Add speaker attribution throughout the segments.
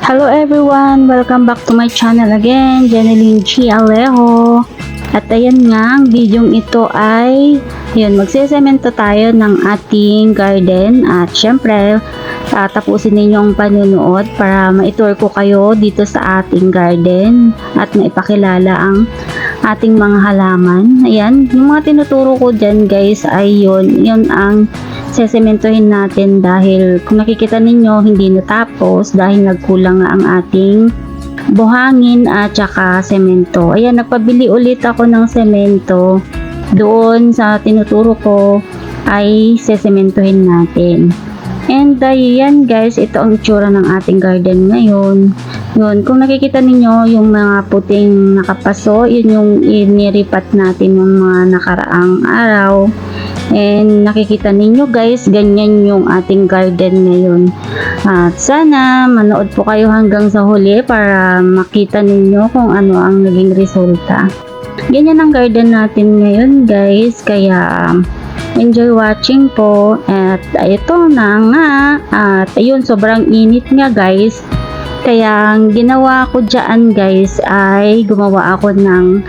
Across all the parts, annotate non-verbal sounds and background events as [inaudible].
Speaker 1: Hello everyone! Welcome back to my channel again, Janeline G. Alejo. At ayan nga, ang videong ito ay, yun, magsesemento tayo ng ating garden. At syempre, tatapusin ninyong panunood para maitour ko kayo dito sa ating garden at maipakilala ang ating mga halaman. Ayan, yung mga tinuturo ko dyan guys ay yun, yun ang sesementohin natin dahil kung nakikita ninyo hindi natapos dahil nagkulang nga ang ating buhangin at saka semento. Ayan, nagpabili ulit ako ng semento doon sa tinuturo ko ay sesementohin natin. And ayan guys, ito ang itsura ng ating garden ngayon. Yun, kung nakikita ninyo yung mga puting nakapaso, yun yung iniripat natin ng mga nakaraang araw. And nakikita ninyo guys, ganyan yung ating garden ngayon. At sana manood po kayo hanggang sa huli para makita ninyo kung ano ang naging resulta. Ganyan ang garden natin ngayon guys, kaya enjoy watching po. At ito na nga, at ayun, sobrang init nga guys. Kaya ang ginawa ko dyan guys ay gumawa ako ng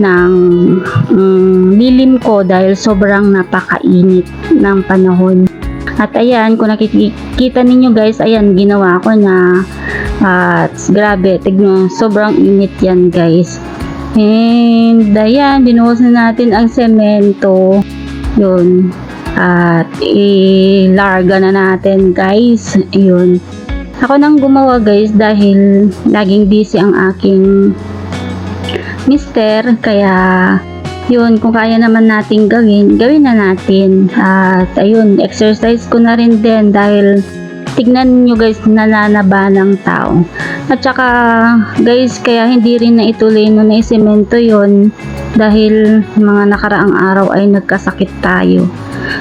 Speaker 1: ng mm, lilim ko dahil sobrang napakainit ng panahon. At ayan, kung nakikita ninyo guys, ayan, ginawa ko na at grabe, tignan, sobrang init yan guys. And ayan, binuhos na natin ang semento. Yun. At ilarga na natin guys. Yun. Ako nang gumawa guys dahil laging busy ang aking mister. Kaya yun, kung kaya naman natin gawin, gawin na natin. At ayun, exercise ko na rin din dahil tignan nyo guys, nananaba ng tao. At saka guys, kaya hindi rin na ituloy no na isemento yun dahil mga nakaraang araw ay nagkasakit tayo.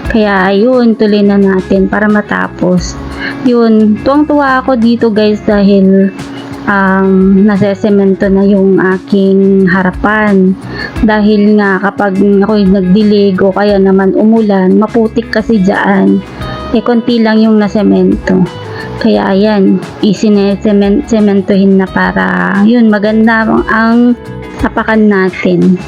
Speaker 1: Kaya ayun, tuloy na natin para matapos. Yun, tuwang-tuwa ako dito guys dahil um, nasesemento na yung aking harapan. Dahil nga kapag ako'y nagdilig o kaya naman umulan, maputik kasi dyan. Eh, konti lang yung nasemento. Kaya ayan, isinesementohin na para yun, maganda ang, tapakan natin.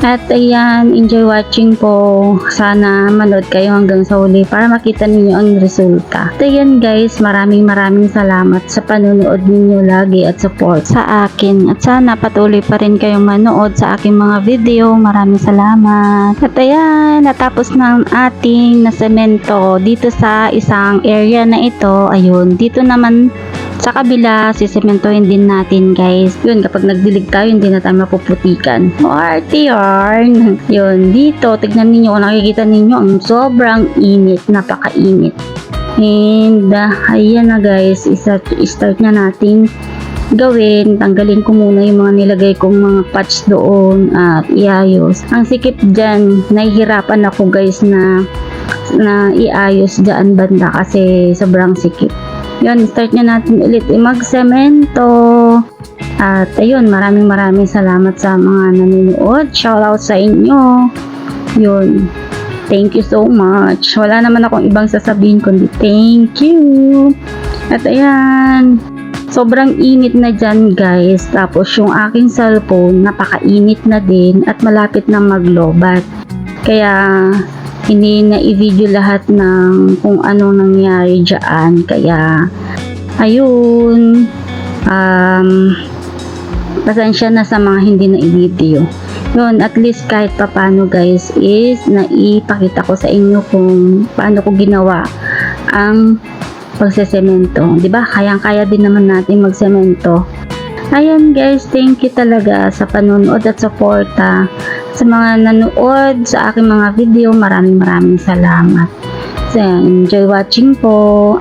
Speaker 1: At ayan, enjoy watching po. Sana manood kayo hanggang sa huli para makita ninyo ang resulta. At ayan guys, maraming maraming salamat sa panonood ninyo lagi at support sa akin. At sana patuloy pa rin kayong manood sa aking mga video. Maraming salamat. At ayan, natapos na ang ating na semento dito sa isang area na ito. Ayun, dito naman sa kabila, sisementohin din natin guys. Yun, kapag nagdilig tayo, hindi na tayo mapuputikan. O, arte yarn. Yun, dito, tignan ninyo kung nakikita ninyo, ang sobrang init, napakainit. And, uh, ayan na guys, isa, start na natin gawin. Tanggalin ko muna yung mga nilagay kong mga patch doon at iayos. Ang sikip dyan, nahihirapan ako guys na na iayos dyan banda kasi sobrang sikip. Yun, start na natin ulit mag-semento. At ayun, maraming maraming salamat sa mga nanonood. Shout out sa inyo. Yun. Thank you so much. Wala naman akong ibang sasabihin kundi thank you. At ayan, sobrang init na dyan guys. Tapos yung aking cellphone, napakainit na din at malapit na maglobat. Kaya hindi na i-video lahat ng kung ano nangyari dyan. Kaya, ayun, um, pasensya na sa mga hindi na i-video. Yun, at least kahit papano guys is naipakita ko sa inyo kung paano ko ginawa ang pagsesemento. ba? Kayang-kaya din naman natin magsemento. Ayan guys, thank you talaga sa panonood at suporta. Sa mga nanood sa aking mga video, maraming maraming salamat. So, enjoy watching po.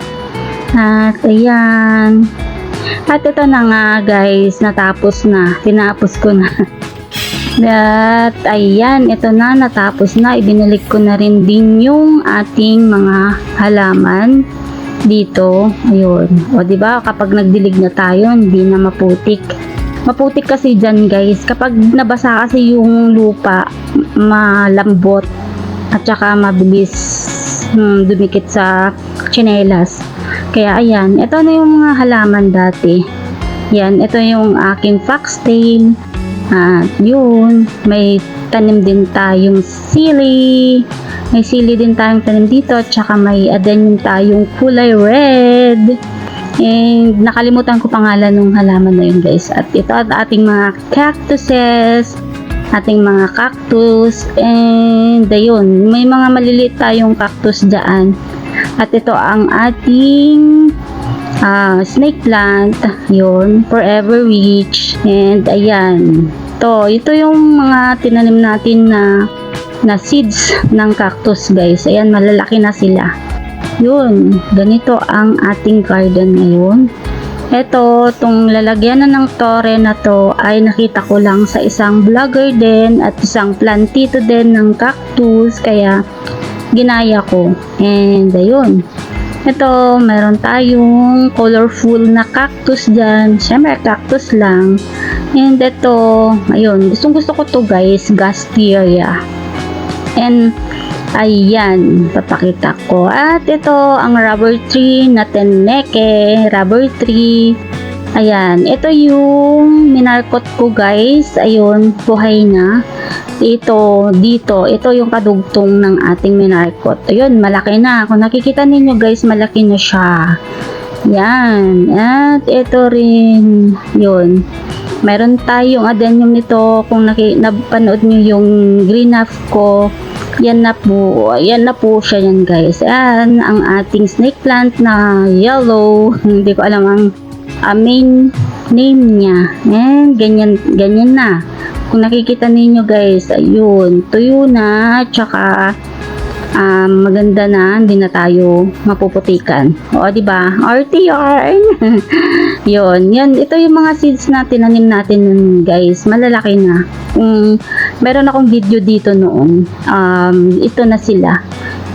Speaker 1: At ayan. At ito na nga guys, natapos na. Tinapos ko na. [laughs] At ayan, ito na, natapos na. Ibinalik ko na rin din yung ating mga halaman dito. Ayun. O, di ba kapag nagdilig na tayo, hindi na maputik. Maputik kasi dyan guys. Kapag nabasa kasi yung lupa, malambot at saka mabilis hmm, dumikit sa chinelas. Kaya ayan, ito na yung mga halaman dati. Yan, ito yung aking foxtail. At yun, may tanim din tayong sili. May sili din tayong tanim dito. Tsaka may adenyo tayong kulay red. And nakalimutan ko pangalan ng halaman na yun guys. At ito at ating mga cactuses. Ating mga cactus. And ayun, may mga maliliit tayong cactus dyan. At ito ang ating ah, snake plant. Yun, forever witch. And ayan. To, ito yung mga tinanim natin na na seeds ng cactus guys. Ayan, malalaki na sila. Yun, ganito ang ating garden ngayon. Ito, tong lalagyan na ng tore na to ay nakita ko lang sa isang vlogger din at isang plantito din ng cactus kaya ginaya ko. And ayun. Ito, meron tayong colorful na cactus dyan. Siyempre, cactus lang. And ito, ayun, gustong gusto ko to guys, Gasteria. And Ayan, papakita ko. At ito, ang rubber tree na teneke, rubber tree. Ayan, ito yung minarkot ko guys. Ayun, buhay na. Ito, dito, ito yung kadugtong ng ating minarkot. Ayun, malaki na. Kung nakikita ninyo guys, malaki na siya. Yan. At ito rin, yun. Meron tayong adenyum nito. Kung naki, napanood nyo yung green half ko, yan na po, yan na po siya yan guys. Yan ang ating snake plant na yellow. [laughs] Hindi ko alam ang ah, main name niya. And ganyan, ganyan na. Kung nakikita ninyo guys, ayun, tuyo na, tsaka um, maganda na, hindi na tayo mapuputikan. O, di ba? RTR. [laughs] Yun, yan. Ito yung mga seeds na tinanim natin nun, guys. Malalaki na. Kung meron akong video dito noon, um, ito na sila.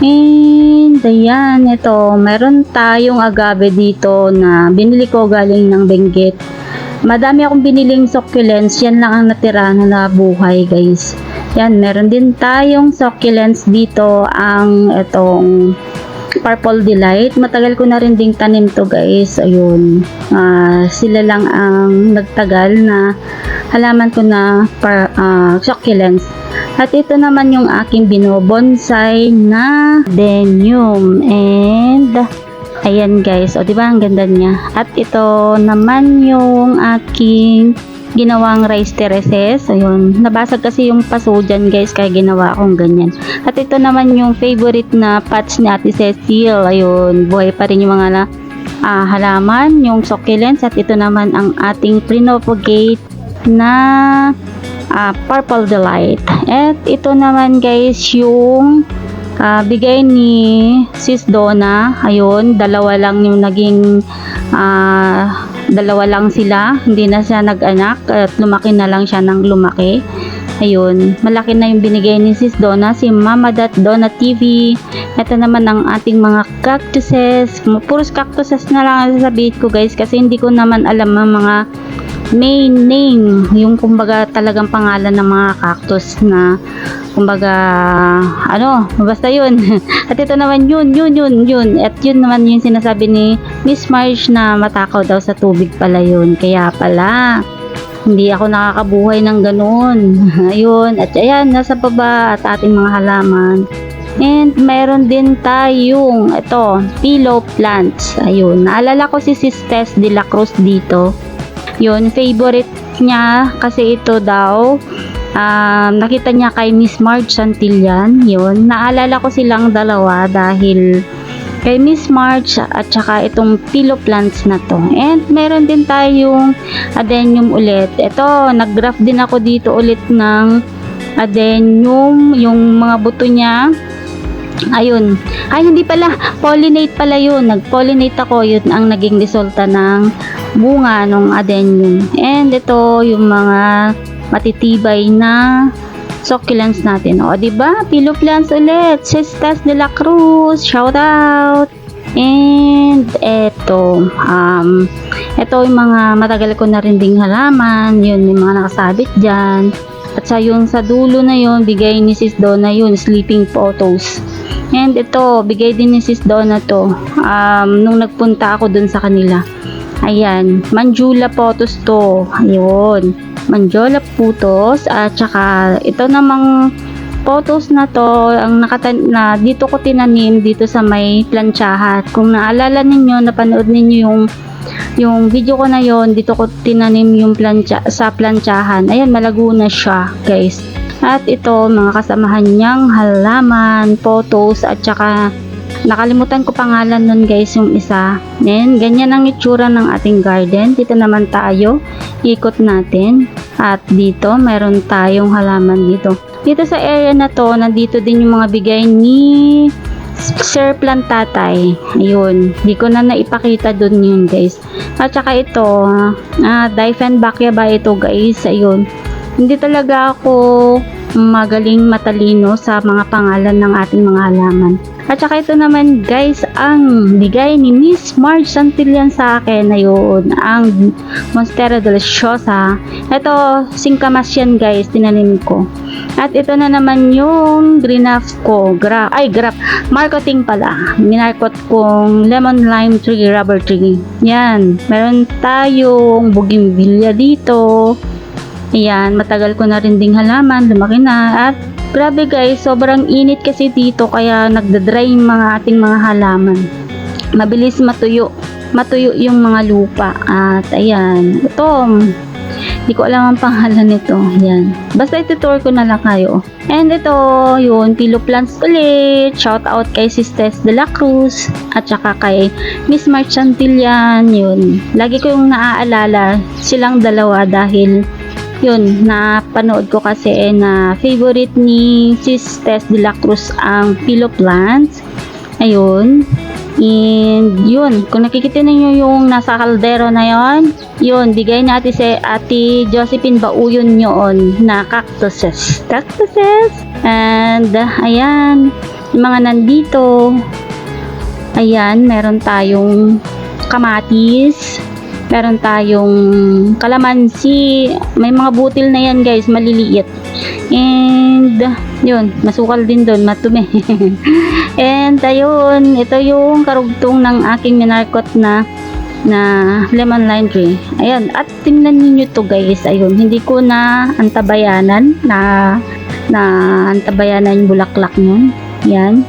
Speaker 1: And, ayan, ito. Meron tayong agave dito na binili ko galing ng Benguet. Madami akong biniling succulents. Yan lang ang natira na nabuhay, guys. Yan, meron din tayong succulents dito. Ang itong Purple Delight. Matagal ko na rin ding tanim to guys. Ayun. Ah, sila lang ang nagtagal na halaman ko na par, ah, succulents. At ito naman yung aking binobonsai na denium. And ayan guys. O diba ang ganda niya. At ito naman yung aking ginawang rice terraces. Ayun. Nabasag kasi yung paso dyan guys kaya ginawa akong ganyan. At ito naman yung favorite na patch ni Ate Cecil. Ayun. Buhay pa rin yung mga na, ah, halaman, yung succulents. At ito naman ang ating prenopagate na ah, Purple Delight. At ito naman guys yung ah, bigay ni Sis Donna. Ayun. Dalawa lang yung naging ah, dalawa lang sila, hindi na siya nag-anak at lumaki na lang siya ng lumaki. Ayun, malaki na yung binigay ni Sis Donna, si Mama Dot Donna TV. Ito naman ang ating mga cactuses. Puros cactuses na lang ang sasabihin ko guys kasi hindi ko naman alam ang mga main name, yung kumbaga talagang pangalan ng mga cactus na kumbaga ano, basta yun. [laughs] At ito naman yun, yun, yun, yun. At yun naman yung sinasabi ni Miss Marge na matakaw daw sa tubig pala yun. Kaya pala, hindi ako nakakabuhay ng ganun. [laughs] Ayun, at ayan, nasa baba at ating mga halaman. And meron din tayong ito, pillow plants. Ayun, naalala ko si Sis Tess de la Cruz dito. Yun, favorite niya kasi ito daw. Um, nakita niya kay Miss Marge Santillan. Yun, naalala ko silang dalawa dahil kay Miss March at saka itong pillow plants na to. And meron din tayong adenium ulit. Ito, nag-graft din ako dito ulit ng adenium, yung mga buto niya. Ayun. Ay, hindi pala. Pollinate pala yun. Nag-pollinate ako. Yun ang naging resulta ng bunga ng adenium. And ito, yung mga matitibay na succulents natin. O, di ba? Pillow plants ulit. Sistas de la Cruz. Shout out. And eto, um, eto yung mga matagal ko na rin ding halaman. Yun, yung mga nakasabit dyan. At sa yung sa dulo na yun, bigay ni Sis Donna yun, sleeping photos. And ito, bigay din ni Sis Donna to. Um, nung nagpunta ako dun sa kanila. Ayan, Manjula Photos to. Ayun. Manjula Photos at saka ito namang photos na to ang nakatan na dito ko tinanim dito sa may plantsahan. Kung naalala ninyo, napanood ninyo yung yung video ko na yon dito ko tinanim yung plancha sa plantsahan. Ayan, malago na siya, guys. At ito, mga kasamahan niyang halaman, photos, at saka nakalimutan ko pangalan nun guys yung isa. Then, ganyan ang itsura ng ating garden. Dito naman tayo, ikot natin. At dito, meron tayong halaman dito. Dito sa area na to, nandito din yung mga bigay ni Sir Plantatay. Ayun, di ko na naipakita dun yun guys. At saka ito, ah, Diefenbachia ba ito guys? Ayun, hindi talaga ako magaling matalino sa mga pangalan ng ating mga halaman. At saka ito naman guys, ang bigay ni Miss Marge Santillan sa akin na yun, ang Monstera Deliciosa. Ito, singkamas yan guys, tinanim ko. At ito na naman yung greenhouse ko, gra ay grap, marketing pala. Minarkot kong lemon lime tree, rubber tree. Yan, meron tayong bougainvillea dito. Ayan, matagal ko na rin ding halaman, lumaki na at grabe guys, sobrang init kasi dito kaya nagda-dry yung mga ating mga halaman. Mabilis matuyo, matuyo yung mga lupa at ayan, ito, hindi ko alam ang pangalan nito. Yan. Basta itutour ko na lang kayo. And ito, yun, Pilo Plants ulit. Shout out kay Sisters de la Cruz. At saka kay Miss Marchantillan. Yun. Lagi ko yung naaalala silang dalawa dahil yun, napanood ko kasi na favorite ni Sisters de la Cruz ang Pilo Plants. Ayun. And yun, kung nakikita ninyo yung nasa kaldero na yon, yun, bigay ni ate, si, ate Josephine Bauyon yun na cactuses. Cactuses! And uh, ayan, yung mga nandito, ayan, meron tayong kamatis, meron tayong kalamansi, may mga butil na yan guys, maliliit. And, yun, masukal din doon, matumi. [laughs] And, ayun, ito yung karugtong ng aking minarkot na na lemon tree. Ayan, at tingnan niyo to guys. Ayun, hindi ko na antabayanan na na antabayanan yung bulaklak nun. Yan.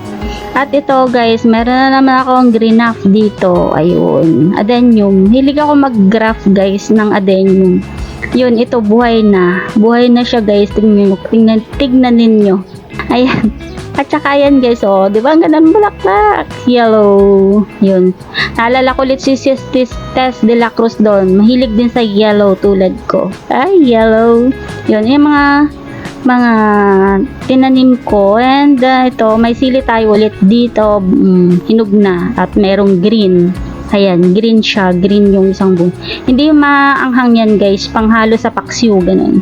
Speaker 1: At ito guys, meron na naman akong greenaf dito. Ayun, adenium. Hilig ako mag-graft guys ng adenium. Yun, ito buhay na. Buhay na siya guys. Tingnan, tingnan, tignan ninyo. [laughs] Ayan. At saka yan guys, oh, di ba ang ganda ng bulaklak? Yellow. Yun. Naalala ko ulit si Sis Tess de la Cruz doon. Mahilig din sa yellow tulad ko. Ay, yellow. Yun, yung mga mga tinanim ko. And uh, ito, may sili tayo ulit dito. Mm, hinog. At merong green. Ayan, green siya. Green yung isang buong. Hindi maanghang yan guys. Panghalo sa paksiw. Ganun.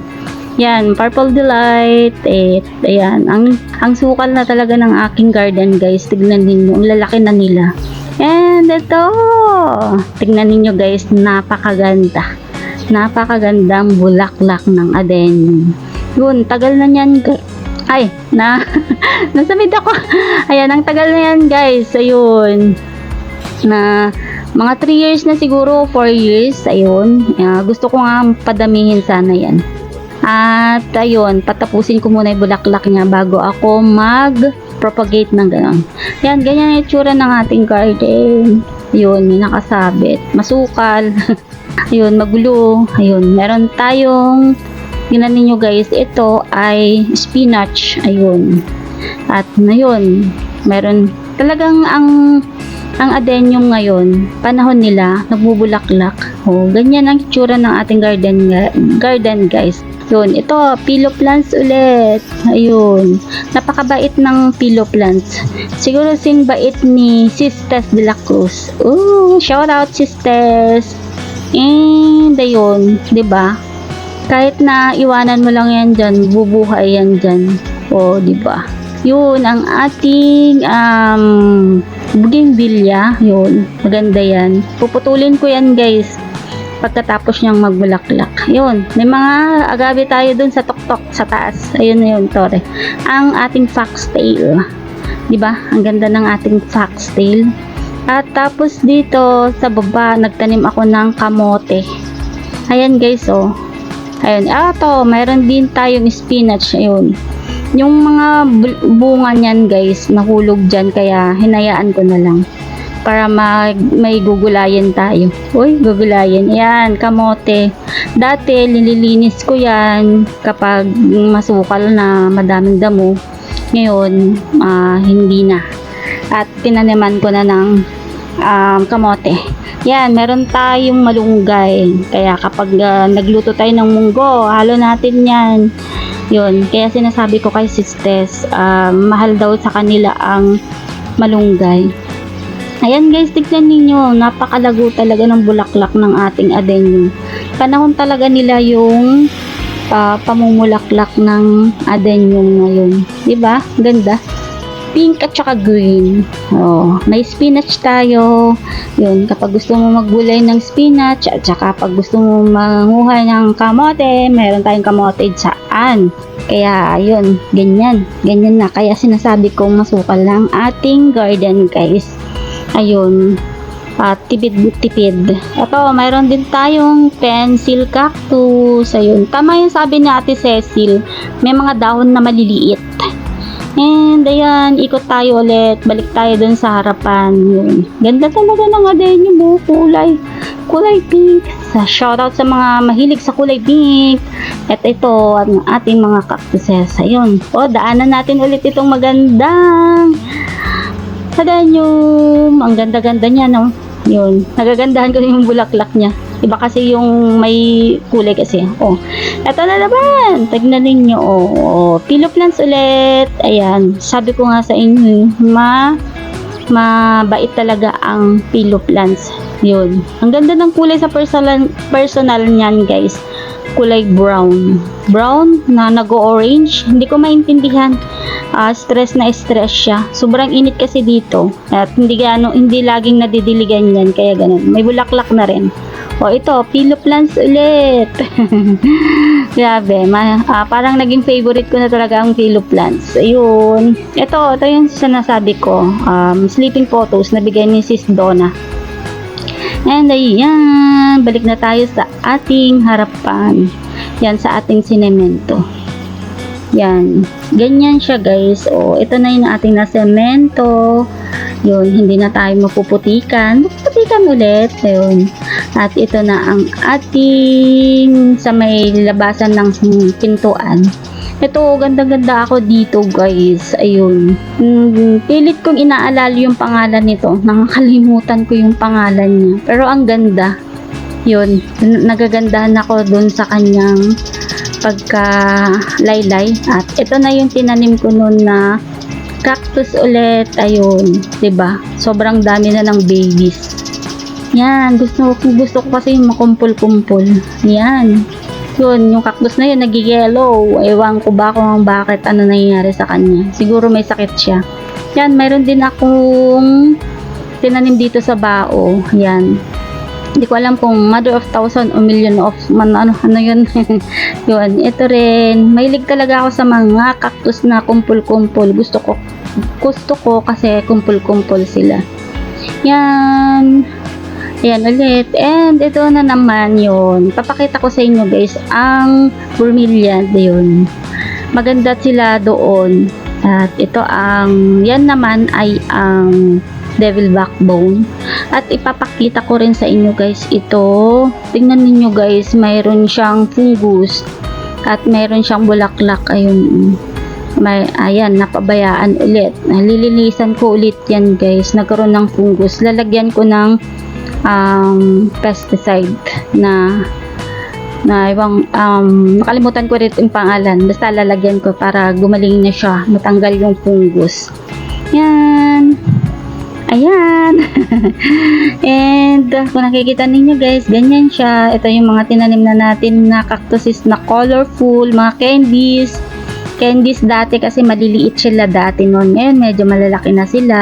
Speaker 1: Yan, Purple Delight. Eh, ayan, ang, ang sukal na talaga ng aking garden guys. Tignan ninyo, ang lalaki na nila. And ito, tignan ninyo guys, napakaganda. Napakagandang bulaklak ng adenium. Yun, tagal na niyan. Ay, na, [laughs] nasamid ako. Ayan, ang tagal na yan guys. Ayun, na mga 3 years na siguro, 4 years. Ayun, uh, gusto ko nga padamihin sana yan. At ayun, patapusin ko muna yung bulaklak niya bago ako mag-propagate ng gano'n. Yan, ganyan yung itsura ng ating garden. Ayun, may nakasabit. Masukal. [laughs] ayun, magulo. Ayun, meron tayong Tingnan ninyo guys, ito ay spinach. Ayun. At ngayon, meron talagang ang ang adenium ngayon, panahon nila, nagbubulaklak. Oh, ganyan ang itsura ng ating garden garden guys. Yun, ito, pillow plants ulit. Ayun. Napakabait ng pillow plants. Siguro sing bait ni Sisters de la Cruz. Ooh, shout out Sisters. And ayun, ba? Kahit na iwanan mo lang yan dyan, bubuhay yan dyan. O, di ba? Yun, ang ating um, bougainvillea. Yun, maganda yan. Puputulin ko yan, guys pagkatapos niyang magbulaklak. Yun, may mga agabi tayo dun sa tuktok sa taas. Ayun na yun, tore. Ang ating foxtail. 'Di ba? Ang ganda ng ating foxtail. At tapos dito sa baba, nagtanim ako ng kamote. Ayan guys, oh. Ayun, ah, to, mayroon din tayong spinach, ayun. Yung mga bu- bunga niyan guys, nahulog dyan, kaya hinayaan ko na lang. Para mag, may gugulayan tayo. Uy, gugulayan. Ayan, kamote. Dati, nililinis ko yan kapag masukal na madaming damo. Ngayon, ah, hindi na. At tinaniman ko na ng um, kamote. Yan, meron tayong malunggay. Kaya kapag ah, nagluto tayo ng munggo, halo natin yan. Yun, kaya sinasabi ko kay sisters, ah, mahal daw sa kanila ang malunggay. Ayan guys, tignan ninyo, napakalago talaga ng bulaklak ng ating adenyo. Panahon talaga nila yung ah, pamumulaklak ng adenyum ngayon. 'Di ba? Ganda. Pink at saka green. Oh, may spinach tayo. Yun, kapag gusto mo maggulay ng spinach at saka pag gusto mo manguha ng kamote, meron tayong kamote saan. Kaya, yun, ganyan. Ganyan na. Kaya sinasabi kong masukal ng ating garden, guys. Ayun. At tipid-tipid. Ito, mayroon din tayong pencil cactus. Ayun. Tama yung sabi ni Ate Cecil. May mga dahon na maliliit. And ayan, ikot tayo ulit. Balik tayo dun sa harapan. Yun. Ganda talaga ng adenyo mo. Kulay. Kulay pink. Sa shoutout sa mga mahilig sa kulay pink. At ito, ang ating mga cactuses. Ayun. O, daanan natin ulit itong magandang adenyum. Ang ganda-ganda niya, no? Yun. Nagagandahan ko yung bulaklak niya. Iba kasi yung may kulay kasi. Oh. Ito na naman. Tignan ninyo. Oh. oh. Pillow plants ulit. Ayan. Sabi ko nga sa inyo, ma mabait talaga ang pillow plants. Yun. Ang ganda ng kulay sa personal, personal niyan, guys. Kulay brown. Brown na nag-orange. Hindi ko maintindihan. Ah, stress na stress siya. Sobrang init kasi dito. At hindi gano, hindi laging nadidiligan yan. Kaya ganun. May bulaklak na rin. O ito, pillow plants ulit. [laughs] Grabe, ma, ah, parang naging favorite ko na talaga ang pillow plants. Ayun. Ito, ito yung sinasabi ko. Um, sleeping photos na bigay ni Sis Donna. And ayan, balik na tayo sa ating harapan. Yan, sa ating sinemento. Yan. Ganyan siya guys. O, ito na yung ating na semento. Yun, hindi na tayo mapuputikan. Mapuputikan ulit. Ayun. At ito na ang ating sa may labasan ng pintuan. Ito, ganda-ganda ako dito guys. Ayun. Mm, pilit kong inaalala yung pangalan nito. Nakakalimutan ko yung pangalan niya. Pero ang ganda. Yun. Nagagandahan ako dun sa kanyang pagka laylay. At ito na yung tinanim ko nun na cactus ulit. Ayun. ba Sobrang dami na ng babies. Yan. Gusto ko, gusto ko kasi makumpul-kumpul. Yan yun, yung cactus na yun, nag-yellow. Ewan ko ba kung bakit ano nangyayari sa kanya. Siguro may sakit siya. Yan, mayroon din akong tinanim dito sa bao. Yan. Hindi ko alam kung mother of thousand o million of man, ano, ano yun. [laughs] yun, ito rin. Mahilig talaga ako sa mga cactus na kumpul-kumpul. Gusto ko, gusto ko kasi kumpul-kumpul sila. Yan. Ayan ulit. And ito na naman yun. Papakita ko sa inyo guys ang vermilion yun. Maganda sila doon. At ito ang, yan naman ay ang devil backbone. At ipapakita ko rin sa inyo guys ito. Tingnan niyo guys, mayroon siyang fungus. At mayroon siyang bulaklak. Ayun. May, ayan, napabayaan ulit. Nalilinisan ko ulit yan guys. Nagkaroon ng fungus. Lalagyan ko ng um, pesticide na na ibang um, nakalimutan ko rin yung pangalan. Basta lalagyan ko para gumaling na siya matanggal yung fungus. Yan. Ayan. [laughs] And kung nakikita ninyo guys ganyan siya. Ito yung mga tinanim na natin na cactuses na colorful mga candies. Candies dati kasi maliliit sila dati noon. Ngayon medyo malalaki na sila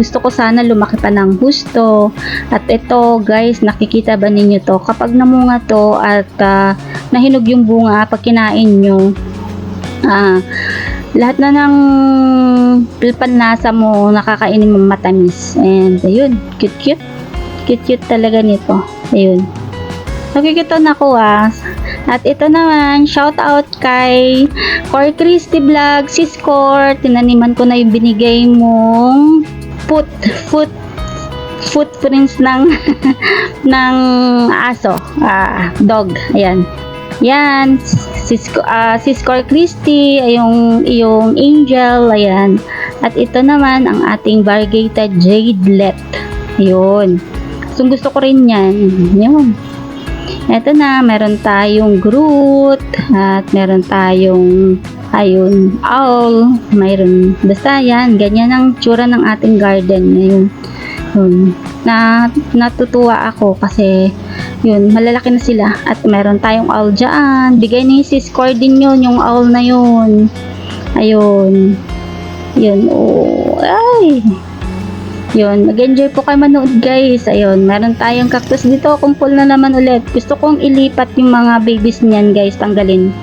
Speaker 1: gusto ko sana lumaki pa ng husto. At ito guys, nakikita ba ninyo to? Kapag namunga to at uh, nahinog yung bunga pag kinain nyo, ah, lahat na ng panlasa mo nakakainin mong matamis. And ayun, cute cute. Cute cute talaga nito. Ayun. Nakikita na ko ah. At ito naman, shout out kay Cor Christy Vlog, Sis Cor. Tinaniman ko na yung binigay mong foot, foot, footprints ng [laughs] ng aso, ah, dog. Ayan. Yan, sis, ah, sis Cor Christy, ay yung, yung angel, ayan. At ito naman, ang ating variegated jadelet. Ayun. So, gusto ko rin yan. Yun. Ito na, meron tayong Groot, at meron tayong, ayun, owl, mayroon, basta yan, ganyan ang tsura ng ating garden ngayon. Yun. Na, natutuwa ako kasi, yun, malalaki na sila, at meron tayong owl dyan, bigay ni sis Cord din yun, yung owl na yun. Ayun. Yun, oh, ay, yun, mag-enjoy po kayo manood guys. Ayun, meron tayong cactus dito. Kumpul na naman ulit. Gusto kong ilipat yung mga babies niyan guys. Tanggalin.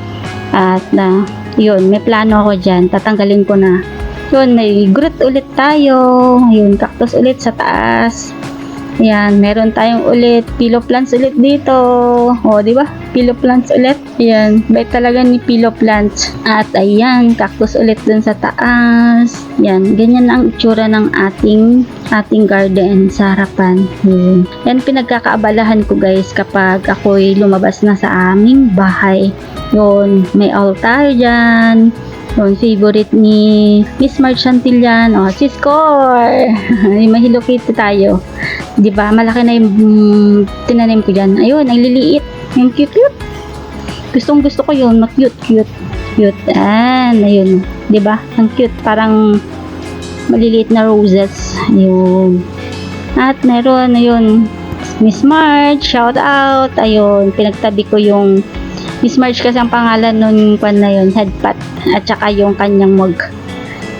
Speaker 1: At na, yun, may plano ako dyan. Tatanggalin ko na. Yun, may groot ulit tayo. Ayun, cactus ulit sa taas. Ayan, meron tayong ulit pillow plants ulit dito. O, di ba? Pillow plants ulit. Ayan, bait talaga ni pillow plants. At ayan, cactus ulit dun sa taas. Yan, ganyan ang itsura ng ating ating garden sa harapan. Yun. Yan pinagkakaabalahan ko guys kapag ako'y lumabas na sa aming bahay. Yun, may altar dyan. Yun, favorite ni Miss March Chantillan. O, si Score! [laughs] may tayo. Di ba? Malaki na yung mm, tinanim ko dyan. Ayun, ang liliit. Yung cute cute. Gustong gusto ko yun. Ma-cute cute. Cute. Yan, ayun. Di ba? Ang cute. Parang maliliit na roses. Ayun. At meron, ayun. Miss March, shout out. Ayun, pinagtabi ko yung Miss March kasi ang pangalan nun pan na yun, headpat. At saka yung kanyang mug.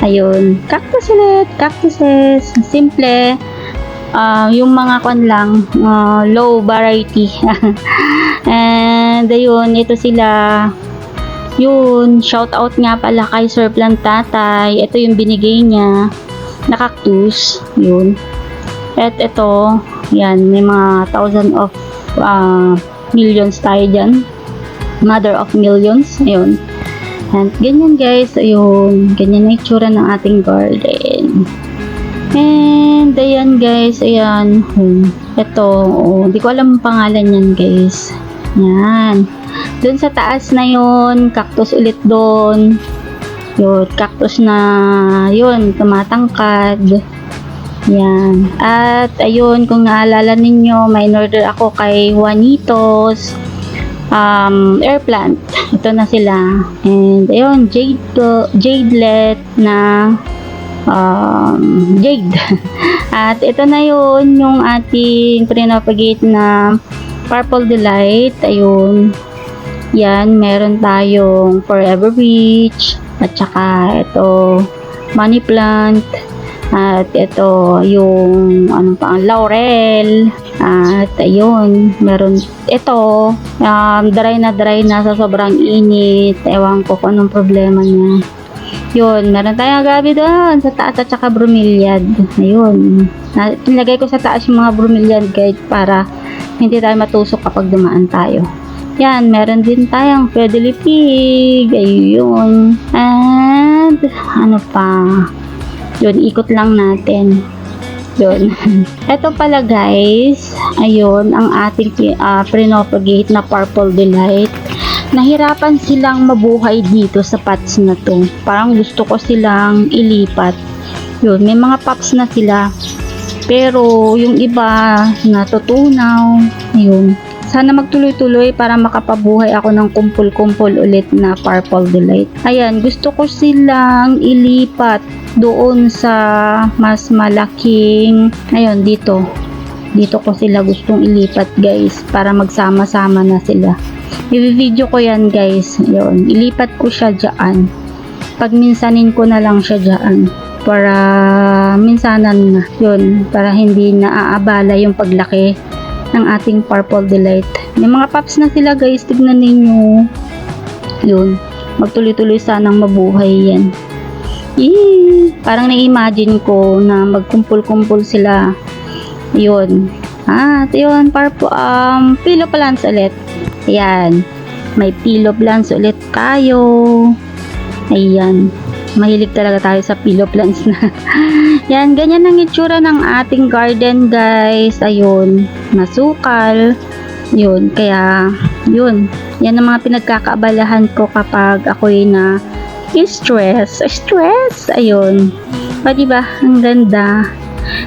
Speaker 1: Ayun. Cactus ulit. Cactuses. Simple. Ah, yung mga kon lang, ah, low variety. [laughs] And ayun, ito sila. Yun, shout out nga pala kay Sir Plantatay. Ito yung binigay niya na cactus. Yun. At ito, yan, may mga thousand of ah, millions tayo dyan. Mother of millions. Ayun. And ganyan guys, ayun, ganyan na itsura ng ating garden. And ayan guys, ayan. Hmm. Ito, oh, ko alam ang pangalan yan guys. Yan. Doon sa taas na yon cactus ulit doon. Yun, cactus na yun, tumatangkad. Yan. At ayun, kung naalala ninyo, may order ako kay Juanitos um, air plant. Ito na sila. And ayun, jade, jadelet na um, jade. [laughs] At ito na yun, yung ating pinapagate na purple delight. Ayun. Yan, meron tayong forever beach. At saka ito, money plant. At ito, yung ano pa, laurel. At ayun, meron ito, um, dry na dry na sa sobrang init. Ewan ko kung anong problema niya. Yun, meron tayong gabi doon sa taas at saka bromeliad. Ayun. Na, nilagay ko sa taas yung mga bromeliad guide para hindi tayo matusok kapag dumaan tayo. Yan, meron din tayong fiddly pig. Ayun. And, ano pa? Yun, ikot lang natin. Yun. [laughs] Ito pala guys, ayun, ang ating uh, pre-propagate na Purple Delight. Nahirapan silang mabuhay dito sa pots na to. Parang gusto ko silang ilipat. Yun, may mga pops na sila. Pero yung iba natutunaw, yun. Sana magtuloy-tuloy para makapabuhay ako ng kumpul-kumpul ulit na Purple Delight. Ayan, gusto ko silang ilipat doon sa mas malaking, ayun, dito. Dito ko sila gustong ilipat guys para magsama-sama na sila. I-video ko yan guys. Ayun, ilipat ko siya dyan. Pag minsanin ko na lang siya dyan para minsanan na yun para hindi naaabala yung paglaki ng ating purple delight may mga pops na sila guys tignan ninyo yun magtuloy-tuloy sanang mabuhay yan. Yee! Parang na-imagine ko na magkumpul-kumpul sila. Yun. At yun, para po, um, pillow plants ulit. Ayan. May pillow plants ulit tayo. Ayan. Mahilig talaga tayo sa pillow plants na. [laughs] Yan, ganyan ang itsura ng ating garden, guys. Ayun. Masukal. Yun. Kaya, yun. Yan ang mga pinagkakaabalahan ko kapag ako'y na stress. Stress. Ayun. O, diba? Ang ganda.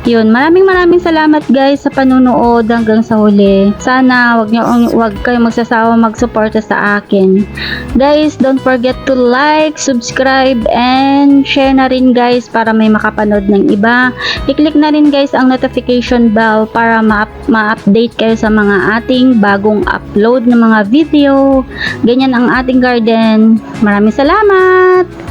Speaker 1: Yun, maraming maraming salamat guys sa panunood hanggang sa huli. Sana wag niyo wag kayo magsasawa magsuporta sa akin. Guys, don't forget to like, subscribe, and share na rin guys para may makapanood ng iba. I-click na rin guys ang notification bell para ma- ma-update kayo sa mga ating bagong upload ng mga video. Ganyan ang ating garden. Maraming salamat!